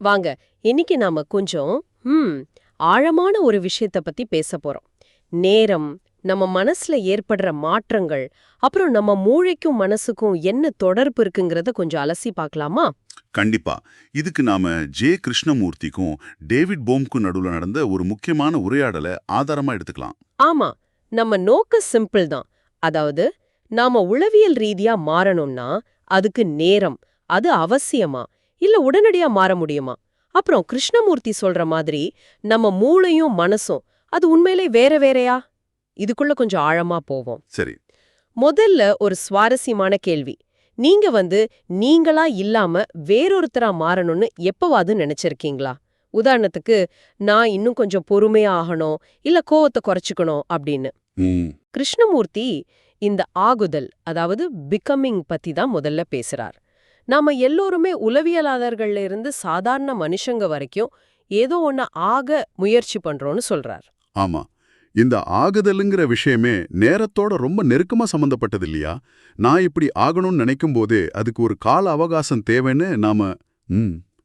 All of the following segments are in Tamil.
வாங்க இன்னைக்கு நாம கொஞ்சம் ம் ஆழமான ஒரு விஷயத்த பத்தி பேச போறோம். நேரம் நம்ம மனசுல ஏற்படுற மாற்றங்கள் அப்புறம் நம்ம மூளைக்கும் மனசுக்கும் என்ன தொடர்பு இருக்குங்கிறத கொஞ்சம் அலசி பார்க்கலாமா? கண்டிப்பா. இதுக்கு நாம ஜே. கிருஷ்ணமூர்த்திக்கும் டேவிட் போம்க்கும் நடுவுல நடந்த ஒரு முக்கியமான உரையாடலை ஆதாரமா எடுத்துக்கலாம். ஆமா நம்ம நோக்க சிம்பிள் தான். அதாவது நாம உளவியல் ரீதியா மாறணும்னா அதுக்கு நேரம் அது அவசியமா? இல்ல உடனடியா மாற முடியுமா? அப்புறம் கிருஷ்ணமூர்த்தி சொல்ற மாதிரி நம்ம மூளையும் மனசும் அது உண்மையிலே வேற வேறயா? இதுக்குள்ள கொஞ்சம் ஆழமா போவோம். சரி. முதல்ல ஒரு சுவாரஸ்யமான கேள்வி. நீங்க வந்து நீங்களா இல்லாம வேறொருத்தரா மாறணும்னு எப்பவாவது நினைச்சிருக்கீங்களா? உதாரணத்துக்கு நான் இன்னும் கொஞ்சம் பொறுமையா ஆகணும் இல்ல கோவத்தை குறைச்சுக்கணும் அப்படின்னு. கிருஷ்ணமூர்த்தி இந்த ஆகுதல் அதாவது பிகமிங் பத்தி தான் முதல்ல பேசுறார். நாம எல்லோருமே உளவியலாளர்கள்ல இருந்து சாதாரண மனுஷங்க வரைக்கும் ஏதோ ஒண்ண ஆக முயற்சி பண்றோம்னு சொல்றார். ஆமா. இந்த ஆகுதலுங்கிற விஷயமே நேரத்தோட ரொம்ப நெருக்கமா சம்பந்தப்பட்டது இல்லையா? நான் இப்படி ஆகணும்னு நினைக்கும் போதே அதுக்கு ஒரு கால அவகாசம் தேவைன்னு நாம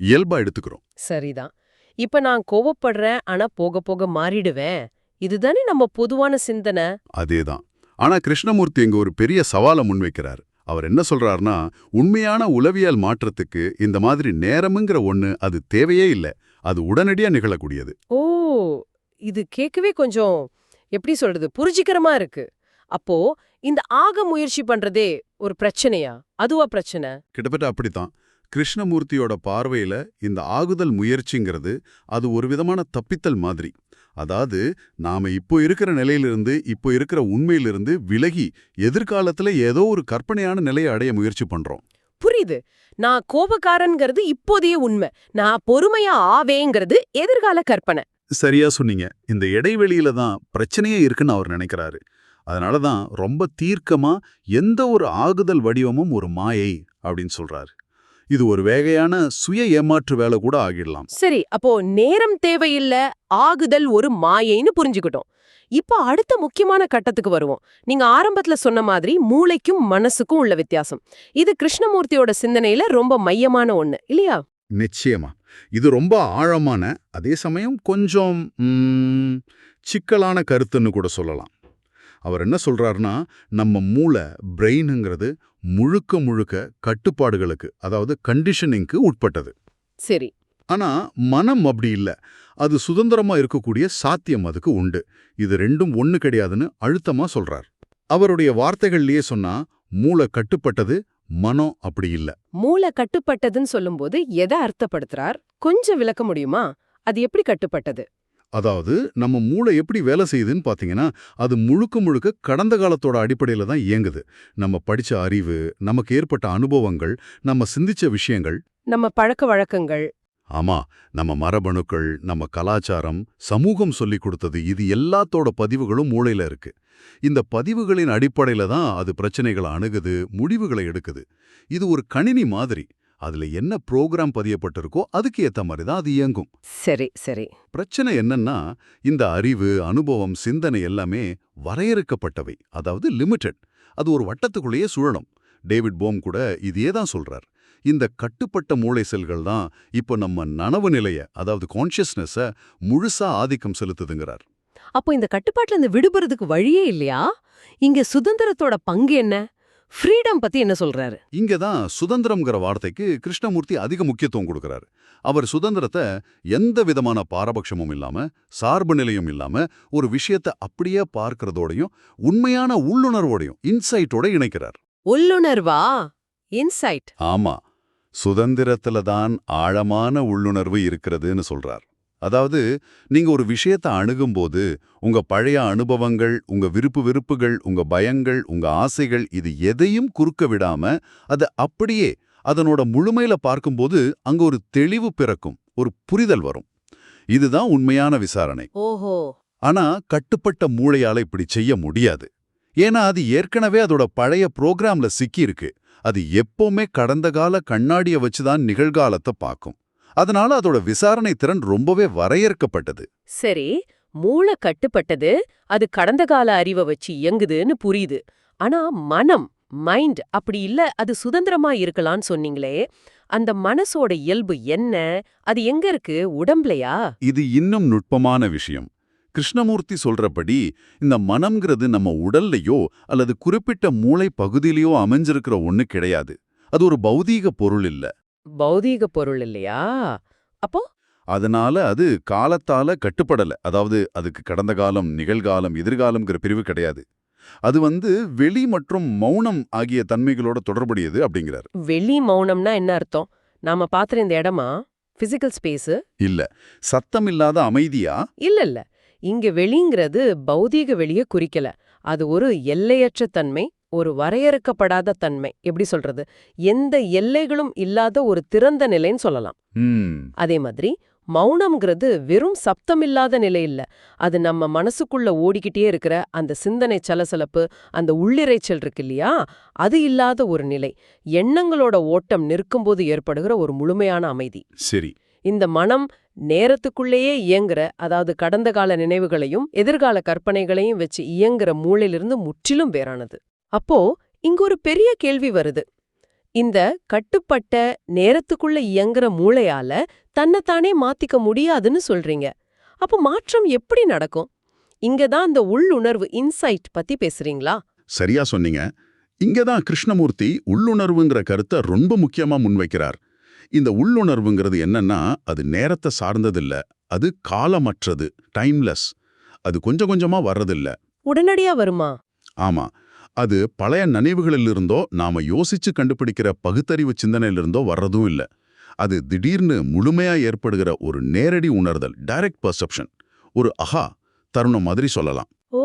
இயல்பா எடுத்துக்கிறோம். சரிதான். இப்ப நான் கோவப்படுறேன் ஆனா போக போக மாறிடுவேன். இதுதானே நம்ம பொதுவான சிந்தனை? அதேதான். ஆனா கிருஷ்ணமூர்த்தி இங்க ஒரு பெரிய சவாலை முன்வைக்கிறார். அவர் என்ன சொல்றாருன்னா உண்மையான உளவியல் மாற்றத்துக்கு இந்த மாதிரி நேரம்ங்கிற ஒண்ணு அது தேவையே இல்லை. அது உடனடியா நிகழக்கூடியது. ஓ இது கேட்கவே கொஞ்சம் எப்படி சொல்றது புரிஞ்சிக்கிறமா இருக்கு. அப்போ இந்த ஆக முயற்சி பண்றதே ஒரு பிரச்சனையா? அதுவா பிரச்சனை? கிட்டத்தட்ட அப்படித்தான். கிருஷ்ணமூர்த்தியோட பார்வையில இந்த ஆகுதல் முயற்சிங்கிறது அது ஒரு விதமான தப்பித்தல் மாதிரி. அதாவது நாம இப்போ இருக்கிற நிலையிலிருந்து இப்போ இருக்கிற உண்மையிலிருந்து விலகி எதிர்காலத்துல ஏதோ ஒரு கற்பனையான நிலையை அடைய முயற்சி பண்றோம். புரியுது. நான் கோபக்காரன்கிறது இப்போதைய உண்மை. நான் பொறுமையா ஆவேங்கிறது எதிர்கால கற்பனை. சரியா சொன்னீங்க. இந்த இடைவெளியில தான் பிரச்சனையே இருக்குன்னு அவர் நினைக்கிறாரு. அதனால தான் ரொம்ப தீர்க்கமா எந்த ஒரு ஆகுதல் வடிவமும் ஒரு மாயை அப்படின்னு சொல்றாரு. இது ஒரு வேகையான சுய ஏமாற்று வேலை கூட ஆகிடலாம். சரி அப்போ நேரம் தேவையில்ல ஆகுதல் ஒரு மாயைன்னு புரிஞ்சுக்கிட்டோம். இப்போ அடுத்த முக்கியமான கட்டத்துக்கு வருவோம். நீங்க ஆரம்பத்துல சொன்ன மாதிரி மூளைக்கும் மனசுக்கும் உள்ள வித்தியாசம். இது கிருஷ்ணமூர்த்தியோட சிந்தனையில ரொம்ப மையமான ஒண்ணு இல்லையா? நிச்சயமா. இது ரொம்ப ஆழமான அதே சமயம் கொஞ்சம் சிக்கலான கருத்துன்னு கூட சொல்லலாம். அவர் என்ன சொல்றாருன்னா நம்ம மூளை பிரெயினுங்கிறது முழுக்க முழுக்க கட்டுப்பாடுகளுக்கு அதாவது கண்டிஷனிங்க்கு உட்பட்டது. சரி. ஆனா மனம் அப்படி இல்ல. அது சுதந்திரமா இருக்கக்கூடிய சாத்தியம் அதுக்கு உண்டு. இது ரெண்டும் ஒண்ணு கிடையாதுன்னு அழுத்தமா சொல்றார். அவருடைய வார்த்தைகள்லயே சொன்னா மூளை கட்டுப்பட்டது மனம் அப்படி இல்ல. மூளை கட்டுப்பட்டதுன்னு சொல்லும்போது எதை அர்த்தப்படுத்துறார்? கொஞ்சம் விளக்க முடியுமா? அது எப்படி கட்டுப்பட்டது? அதாவது நம்ம மூளை எப்படி வேலை செய்யுதுன்னு பாத்தீங்கன்னா அது முழுக்க முழுக்க கடந்த காலத்தோட அடிப்படையில தான் இயங்குது. நம்ம படிச்ச அறிவு நமக்கு ஏற்பட்ட அனுபவங்கள் நம்ம சிந்திச்ச விஷயங்கள். நம்ம பழக்க வழக்கங்கள். ஆமா நம்ம மரபணுக்கள் நம்ம கலாச்சாரம் சமூகம் சொல்லி கொடுத்தது இது எல்லாத்தோட பதிவுகளும் மூளையில இருக்கு. இந்த பதிவுகளின் அடிப்படையில தான் அது பிரச்சனைகளை அணுகுது முடிவுகளை எடுக்குது. இது ஒரு கணினி மாதிரி. அதுல என்ன ப்ரோக்ராம் பதியப்பட்டிருக்கோ அதுக்கு ஏத்த மாதிரி தான் அது இயங்கும். சரி சரி. பிரச்சனை என்னன்னா இந்த அறிவு அனுபவம் சிந்தனை எல்லாமே வரையறுக்கப்பட்டவை அதாவது லிமிட்டெட் அது ஒரு வட்டத்துக்குள்ளேயே சுழலும். டேவிட் போம் கூட இதையே தான் சொல்றார். இந்த கட்டுப்பட்ட மூளை செல்கள் தான் இப்போ நம்ம நனவு நிலைய அதாவது கான்ஷியஸ்னஸ முழுசா ஆதிக்கம் செலுத்துதுங்கிறார். அப்போ இந்த கட்டுப்பாட்டுல இருந்து விடுபடுறதுக்கு வழியே இல்லையா? இங்க சுதந்திரத்தோட பங்கு என்ன? ஃப்ரீடம் பத்தி என்ன சொல்றாரு? இங்க தான் சுதந்திரம்ங்கிற வார்த்தைக்கு கிருஷ்ணமூர்த்தி அதிக முக்கியத்துவம் கொடுக்கறாரு. அவர் சுதந்திரத்தை எந்த விதமான பாரபட்சமும் இல்லாம சார்பு நிலையும் இல்லாம ஒரு விஷயத்தை அப்படியே பார்க்கறதோடையும் உண்மையான உள்ளுணர்வோடையும் இன்சைட்டோட இணைக்கிறார். உள்ளுணர்வா? இன்சைட் ஆமா. சுதந்திரத்துல தான் ஆழமான உள்ளுணர்வு இருக்கிறதுன்னு சொல்றார். அதாவது நீங்க ஒரு விஷயத்தை அணுகும்போது உங்க பழைய அனுபவங்கள் உங்க விருப்பு வெறுப்புகள் உங்க பயங்கள் உங்க ஆசைகள் இது எதையும் குறுக்க விடாம அதை அப்படியே அதனோட முழுமையில பார்க்கும்போது அங்க ஒரு தெளிவு பிறக்கும் ஒரு புரிதல் வரும். இதுதான் உண்மையான விசாரணை. ஓஹோ. ஆனா கட்டுப்பட்ட மூளையால இப்படி செய்ய முடியாது. ஏன்னா அது ஏற்கனவே அதோட பழைய புரோகிராம்ல சிக்கியிருக்கு. அது எப்பவுமே கடந்த கால கண்ணாடிய வச்சுதான் நிகழ்காலத்தை பார்க்கும். அதனால அதோட விசாரணை திறன் ரொம்பவே வரையறுக்கப்பட்டது. சரி மூளை கட்டுப்பட்டது அது கடந்த கால அறிவை வச்சு இயங்குதுன்னு புரியுது. ஆனா மனம் மைண்ட் அப்படி இல்ல அது சுதந்திரமா இருக்கலாம்னு சொன்னீங்களே அந்த மனசோட இயல்பு என்ன அது எங்க இருக்கு உடம்புலயா? இது இன்னும் நுட்பமான விஷயம். கிருஷ்ணமூர்த்தி சொல்றபடி இந்த மனம்ங்கிறது நம்ம உடல்லையோ அல்லது குறிப்பிட்ட மூளை பகுதியிலையோ அமைஞ்சிருக்கிற ஒண்ணு கிடையாது. அது ஒரு பௌதீக பொருள் இல்ல. பௌதீக பொருள் இல்லையா? அப்போ? அதனால அது காலத்தால கட்டுப்படல. அதாவது அதுக்கு கடந்த காலம் நிகழ்காலம் எதிர்காலம்ங்கிற பிரிவு கிடையாது. அது வந்து வெளி மற்றும் மௌனம் ஆகிய தன்மைகளோட தொடர்புடையது அப்படிங்கிறார். வெளி மௌனம்னா என்ன அர்த்தம்? நாம பாத்துற இந்த இடமா? பிசிக்கல் ஸ்பேஸ் இல்ல. சத்தம் இல்லாத அமைதியா? இல்ல இல்ல. இங்க வெளிங்கிறது பௌதீக வெளிய குறிக்கல. அது ஒரு எல்லையற்ற தன்மை ஒரு வரையறுக்கப்படாத தன்மை. எப்படி சொல்றது? எந்த எல்லைகளும் இல்லாத ஒரு திறந்த நிலைன்னு சொல்லலாம். அதே மாதிரி மௌனம்ங்கிறது வெறும் சப்தமில்லாத நிலை இல்ல. அது நம்ம மனசுக்குள்ள ஓடிக்கிட்டே இருக்கிற அந்த சிந்தனை சலசலப்பு அந்த உள்ளிரைச்சல் இருக்கு இல்லையா? அது இல்லாத ஒரு நிலை. எண்ணங்களோட ஓட்டம் நிற்கும்போது ஏற்படுகிற ஒரு முழுமையான அமைதி. சரி. இந்த மனம் நேரத்துக்குள்ளேயே இயங்குற அதாவது கடந்த கால நினைவுகளையும் எதிர்கால கற்பனைகளையும் வச்சு இயங்குற மூளையிலிருந்து முற்றிலும் வேறானது. அப்போ இங்க ஒரு பெரிய கேள்வி வருது. இந்த கட்டுப்பட்ட நேரத்துக்குள்ள இயங்குற மூளையால தன்னைத்தானே மாத்திக்க முடியாதுன்னு சொல்றீங்க. அப்போ மாற்றம் எப்படி நடக்கும்? இங்க தான் இந்த உள்ளுணர்வு இன்சைட் பத்தி பேசுறீங்களா? சரியா சொன்னீங்க. இங்கதான் கிருஷ்ணமூர்த்தி உள்ளுணர்வுங்கிற கருத்தை ரொம்ப முக்கியமா முன்வைக்கிறார். இந்த உள்ளுணர்வுங்கிறது என்னன்னா அது நேரத்தை சார்ந்ததில்ல அது காலமற்றது டைம்லெஸ் அது கொஞ்சம் கொஞ்சமா வர்றதில்ல. உடனடியா வருமா? ஆமா. அது பழைய நினைவுகளிலிருந்தோ நாம யோசிச்சு கண்டுபிடிக்கிற பகுத்தறிவு சிந்தனையிலிருந்தோ வர்றதும் இல்ல. அது திடீர்னு முழுமையா ஏற்படுகிற ஒரு நேரடி உணர்தல் டைரக்ட் பர்செப்ஷன் ஒரு அஹா தருணம் மாதிரி சொல்லலாம். ஓ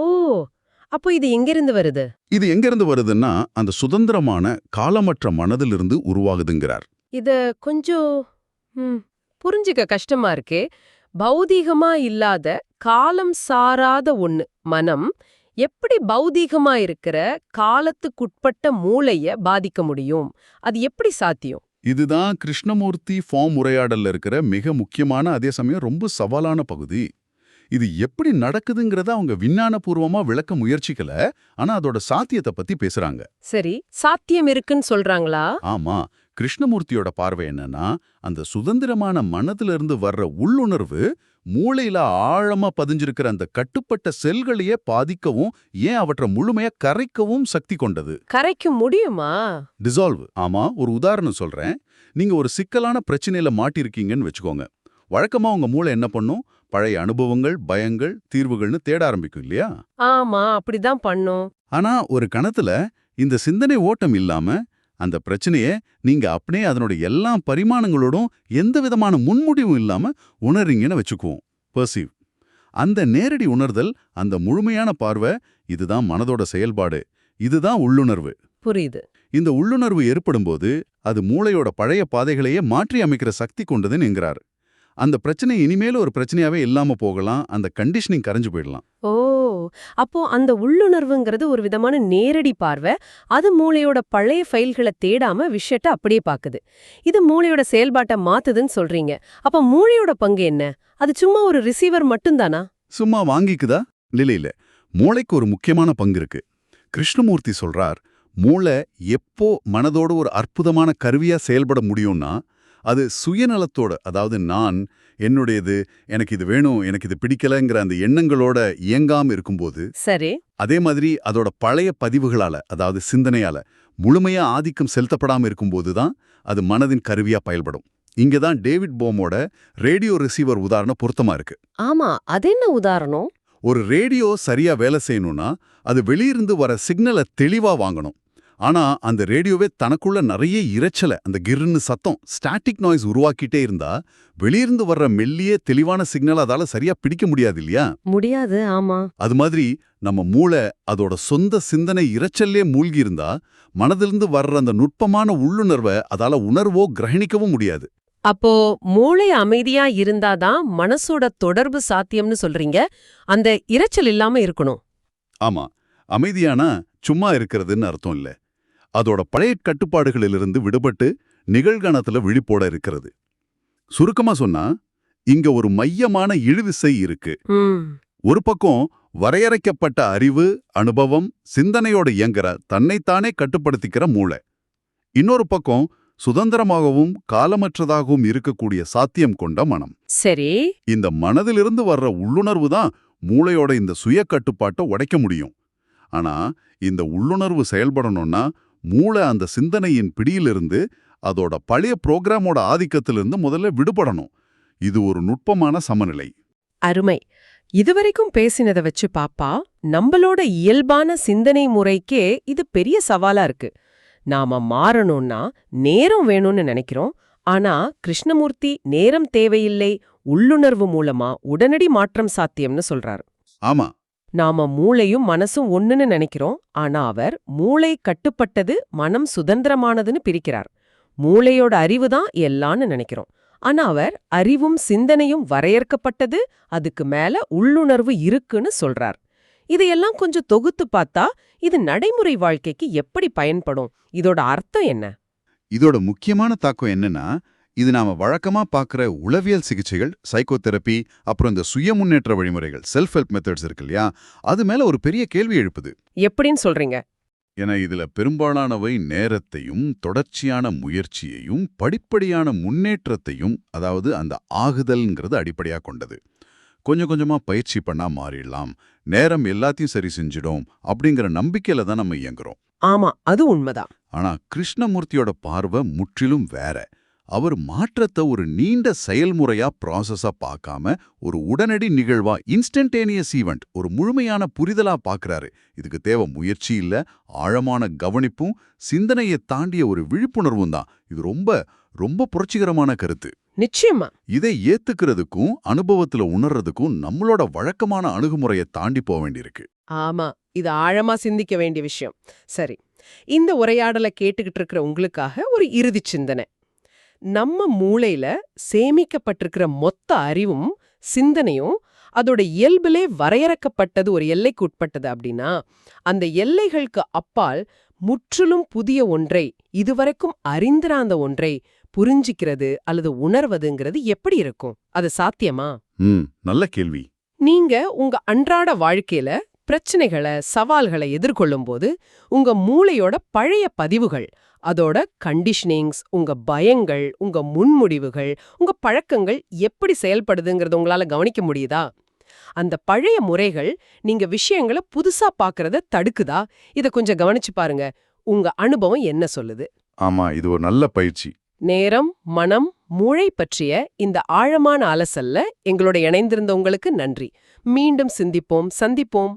அப்போ இது எங்கிருந்து வருது? இது எங்கிருந்து வருதுன்னா அந்த சுதந்திரமான காலமற்ற மனதிலிருந்து உருவாகுதுங்கிறார். இத கொஞ்சம் புரிஞ்சுக்க கஷ்டமா இருக்கே. பௌதீகமா இல்லாத காலம் சாராத ஒண்ணு மனம் எப்படி பௌதீகமா இருக்கிற காலத்துக்குட்பட்ட மூளைய பாதிக்க முடியும்? அது எப்படி சாத்தியம்? இதுதான் கிருஷ்ணமூர்த்தி ஃபார்ம் உரையாடல்ல இருக்கிற மிக முக்கியமான அதே சமயம் ரொம்ப சவாலான பகுதி. இது எப்படி நடக்குதுங்கிறத அவங்க விஞ்ஞானபூர்வமா விளக்க முயற்சிக்கல ஆனா அதோட சாத்தியத்தை பத்தி பேசுறாங்க. சரி சாத்தியம் இருக்குன்னு சொல்றாங்களா? ஆமா கிருஷ்ணமூர்த்தியோட பார்வை என்னன்னா அந்த சுதந்திரமான மனதிலிருந்து வர்ற உள்ளுணர்வு மூளையில ஆழமா பதிஞ்சிருக்கிற அந்த கட்டுப்பட்ட செல்களையே பாதிக்கவும் ஏன் அவற்றை முழுமையா கரைக்கவும் சக்தி கொண்டது? கரைக்க முடியுமா? டிசால்வ் ஆமா ஒரு உதாரணம் சொல்றேன். நீங்க ஒரு சிக்கலான பிரச்சனையில மாட்டிருக்கீங்கன்னு வச்சுக்கோங்க. வழக்கமா உங்க மூளை என்ன பண்ணும்? பழைய அனுபவங்கள் பயங்கள் தீர்வுகள்னு தேட ஆரம்பிக்கும் இல்லையா? ஆமா அப்படிதான் பண்ணும். ஆனா ஒரு கணத்துல இந்த சிந்தனை ஓட்டம் இல்லாம அந்த பிரச்சனைய நீங்க அப்படியே அதனோட எல்லா பரிமாணங்களோடும் எந்த விதமான முன்முடிவும் இல்லாம உணர்றீங்கன்னு வச்சுக்குவோம். பர்சீவ் அந்த நேரடி உணர்தல் அந்த முழுமையான பார்வை இதுதான் மனதோட செயல்பாடு. இதுதான் உள்ளுணர்வு. புரியுது. இந்த உள்ளுணர்வு ஏற்படும்போது அது மூளையோட பழைய பாதைகளையே மாற்றி அமைக்கிற சக்தி கொண்டதுன்னு என்கிறார். அந்த பிரச்சனை இனிமேல ஒரு பிரச்சனையாவே இல்லாம போகலாம். அந்த கண்டிஷனிங் கரைஞ்சு போயிடலாம். ஓ! அப்போ அந்த உள்ளுணர்வுங்கிறது ஒரு விதமான நேரடி பார்வை. அது மூளையோட பழைய ஃபைல்களை தேடாம விஷயத்தை அப்படியே பாக்குது. இது மூளையோட செயல்பாட்டை மாத்துதுன்னு சொல்றீங்க. அப்ப மூளையோட பங்கு என்ன? அது சும்மா ஒரு ரிசீவர் மட்டும்தானா? சும்மா வாங்கிக்குதா? இல்ல இல்ல. மூளைக்கு ஒரு முக்கியமான பங்கு இருக்கு. கிருஷ்ணமூர்த்தி சொல்றார் மூளை எப்போ மனதோட ஒரு அற்புதமான கருவியா செயல்பட முடியும்னா அது சுயநலத்தோட அதாவது நான் என்னுடையது எனக்கு இது வேணும் எனக்கு இது பிடிக்கலங்கிற அந்த எண்ணங்களோட இயங்காம இருக்கும்போது சரி. அதே மாதிரி அதோட பழைய பதிவுகளால அதாவது சிந்தனையால முழுமையா ஆதிக்கம் செலுத்தப்படாம இருக்கும்போது தான் அது மனதின் கருவியா பயல்படும் இங்க தான் டேவிட் போமோட ரேடியோ ரிசீவர் உதாரணம் பொருத்தமா இருக்கு. ஆமா அது என்ன உதாரணம்? ஒரு ரேடியோ சரியா வேலை செய்யணும்னா அது வெளியிருந்து வர சிக்னலை தெளிவா வாங்கணும். ஆனா அந்த ரேடியோவே தனக்குள்ள நிறைய இரைச்சலை அந்த கிர்னு சத்தம் ஸ்டாட்டிக் நாய்ஸ் உருவாக்கிட்டே இருந்தா வெளியிருந்து வர்ற மெல்லிய தெளிவான சிக்னல் அதால சரியா பிடிக்க முடியாது இல்லையா? முடியாது ஆமா. அது மாதிரி நம்ம மூளை அதோட சொந்த சிந்தனை இரைச்சல்லே மூழ்கி இருந்தா மனதிலிருந்து வர்ற அந்த நுட்பமான உள்ளுணர்வை அதால உணர்வோ கிரகணிக்கவும் முடியாது. அப்போ மூளை அமைதியா இருந்தாதான் மனசோட தொடர்பு சாத்தியம்னு சொல்றீங்க. அந்த இரைச்சல் இல்லாம இருக்கணும். ஆமா. அமைதியானா சும்மா இருக்கிறதுன்னு அர்த்தம் இல்ல. அதோட பழைய கட்டுப்பாடுகளிலிருந்து விடுபட்டு நிகழ்காலத்துல விழிப்போட இருக்கிறது. சுருக்கமா சொன்னா இங்க ஒரு மையமான இழுவிசை இருக்கு. ஒரு பக்கம் வரையறைக்கப்பட்ட அறிவு அனுபவம் சிந்தனையோட இயங்குற தன்னைத்தானே கட்டுப்படுத்திக்கிற மூளை. இன்னொரு பக்கம் சுதந்திரமாகவும் காலமற்றதாகவும் இருக்கக்கூடிய சாத்தியம் கொண்ட மனம். சரி. இந்த மனதிலிருந்து வர்ற உள்ளுணர்வு தான் மூளையோட இந்த சுய கட்டுப்பாட்டை உடைக்க முடியும். ஆனா இந்த உள்ளுணர்வு செயல்படணும்னா மூளை அந்த சிந்தனையின் பிடியிலிருந்து அதோட பழைய புரோகிராமோட ஆதிக்கத்திலிருந்து முதல்ல விடுபடணும். இது ஒரு நுட்பமான சமநிலை. அருமை. இதுவரைக்கும் பேசினத வச்சு பாப்பா நம்மளோட இயல்பான சிந்தனை முறைக்கே இது பெரிய சவாலா இருக்கு. நாம மாறணும்னா நேரம் வேணும்னு நினைக்கிறோம். ஆனா கிருஷ்ணமூர்த்தி நேரம் தேவையில்லை உள்ளுணர்வு மூலமா உடனடி மாற்றம் சாத்தியம்னு சொல்றாரு. ஆமா. நாம மூளையும் மனசும் ஒண்ணுன்னு நினைக்கிறோம். ஆனா அவர் மூளை கட்டுப்பட்டது மனம் சுதந்திரமானதுன்னு பிரிக்கிறார். மூளையோட அறிவு தான் எல்லான்னு நினைக்கிறோம். ஆனா அவர் அறிவும் சிந்தனையும் வரையறுக்கப்பட்டது அதுக்கு மேல உள்ளுணர்வு இருக்குன்னு சொல்றார். இதையெல்லாம் கொஞ்சம் தொகுத்து பார்த்தா இது நடைமுறை வாழ்க்கைக்கு எப்படி பயன்படும்? இதோட அர்த்தம் என்ன? இதோட முக்கியமான தாக்கம் என்னன்னா இது நாம வழக்கமா பார்க்குற உளவியல் சிகிச்சைகள் சைக்கோதெரப்பி அப்புறம் இந்த சுய முன்னேற்ற வழிமுறைகள் செல்ஃப் ஹெல்ப் மெத்தட்ஸ் இருக்கு இல்லையா? அது மேல ஒரு பெரிய கேள்வி எழுப்புது. எப்படின்னு சொல்றீங்க? என இதுல பெரும்பாலானவை நேரத்தையும் தொடர்ச்சியான முயற்சியையும் படிப்படியான முன்னேற்றத்தையும் அதாவது அந்த ஆகுதல்ங்கிறது அடிப்படையா கொண்டது. கொஞ்சம் கொஞ்சமா பயிற்சி பண்ணா மாறிடலாம் நேரம் எல்லாத்தையும் சரி செஞ்சிடும் அப்படிங்கிற நம்பிக்கையில தான் நம்ம இயங்குறோம். ஆமா அது உண்மைதான். ஆனா கிருஷ்ணமூர்த்தியோட பார்வை முற்றிலும் வேற. அவர் மாற்றத்தை ஒரு நீண்ட செயல்முறையா ப்ராசஸா பார்க்காம ஒரு உடனடி நிகழ்வா இன்ஸ்டன்டேனியஸ் ஈவெண்ட் ஒரு முழுமையான புரிதலா பார்க்கறாரு. இதுக்கு தேவை முயற்சி இல்ல ஆழமான கவனிப்பும் சிந்தனையை தாண்டிய ஒரு விழிப்புணர்வும் தான். இது ரொம்ப ரொம்ப புரட்சிகரமான கருத்து. நிச்சயமா. இதை ஏத்துக்கிறதுக்கும் அனுபவத்துல உணர்றதுக்கும் நம்மளோட வழக்கமான அணுகுமுறையை தாண்டி போக வேண்டியிருக்கு. ஆமா இது ஆழமா சிந்திக்க வேண்டிய விஷயம். சரி இந்த உரையாடலை கேட்டுக்கிட்டு இருக்கிற உங்களுக்காக ஒரு இறுதி சிந்தனை. நம்ம மூளையில சேமிக்கப்பட்டிருக்கிற மொத்த அறிவும் சிந்தனையும் அதோட இயல்பிலே வரையறுக்கப்பட்டது ஒரு எல்லைக்கு உட்பட்டது அப்படின்னா அந்த எல்லைகளுக்கு அப்பால் முற்றிலும் புதிய ஒன்றை இதுவரைக்கும் அறிந்திராந்த ஒன்றை புரிஞ்சிக்கிறது அல்லது உணர்வதுங்கிறது எப்படி இருக்கும்? அது சாத்தியமா? நல்ல கேள்வி. நீங்க உங்க அன்றாட வாழ்க்கையில பிரச்சனைகளை சவால்களை எதிர்கொள்ளும்போது உங்க மூளையோட பழைய பதிவுகள் அதோட கண்டிஷனிங்ஸ் உங்க பயங்கள் உங்க முன்முடிவுகள் உங்க பழக்கங்கள் எப்படி செயல்படுதுங்கிறத உங்களால கவனிக்க முடியுதா? அந்த பழைய முறைகள் நீங்க விஷயங்களை புதுசா பார்க்கறத தடுக்குதா? இத கொஞ்சம் கவனிச்சு பாருங்க. உங்க அனுபவம் என்ன சொல்லுது? ஆமா இது ஒரு நல்ல பயிற்சி. நேரம் மனம் மூளை பற்றிய இந்த ஆழமான அலசல்ல எங்களோட இணைந்திருந்த உங்களுக்கு நன்றி. மீண்டும் சிந்திப்போம் சந்திப்போம்.